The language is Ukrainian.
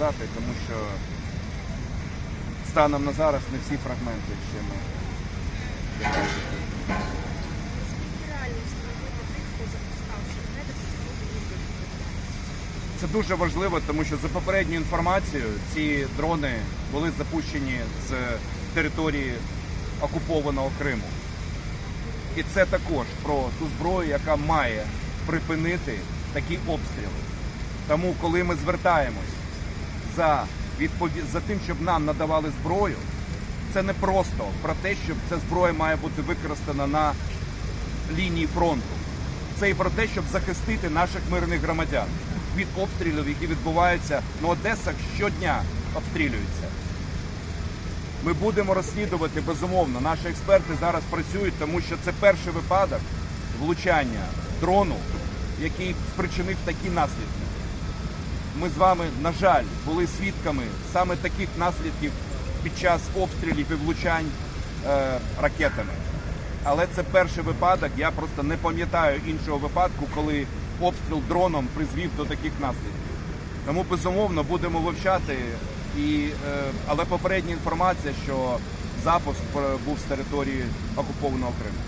Сказати, тому що станом на зараз не всі фрагменти ще ми. Це дуже важливо, тому що за попередньою інформацією ці дрони були запущені з території окупованого Криму. І це також про ту зброю, яка має припинити такі обстріли. Тому, коли ми звертаємось за, відпові... за тим, щоб нам надавали зброю, це не просто про те, що ця зброя має бути використана на лінії фронту. Це і про те, щоб захистити наших мирних громадян від обстрілів, які відбуваються. Ну, Одеса щодня обстрілюється. Ми будемо розслідувати безумовно. Наші експерти зараз працюють, тому що це перший випадок влучання дрону, який спричинив такі наслідки. Ми з вами, на жаль, були свідками саме таких наслідків під час обстрілів і влучань е, ракетами. Але це перший випадок. Я просто не пам'ятаю іншого випадку, коли обстріл дроном призвів до таких наслідків. Тому безумовно будемо вивчати. І, е, але попередня інформація, що запуск е, був з території окупованого Криму.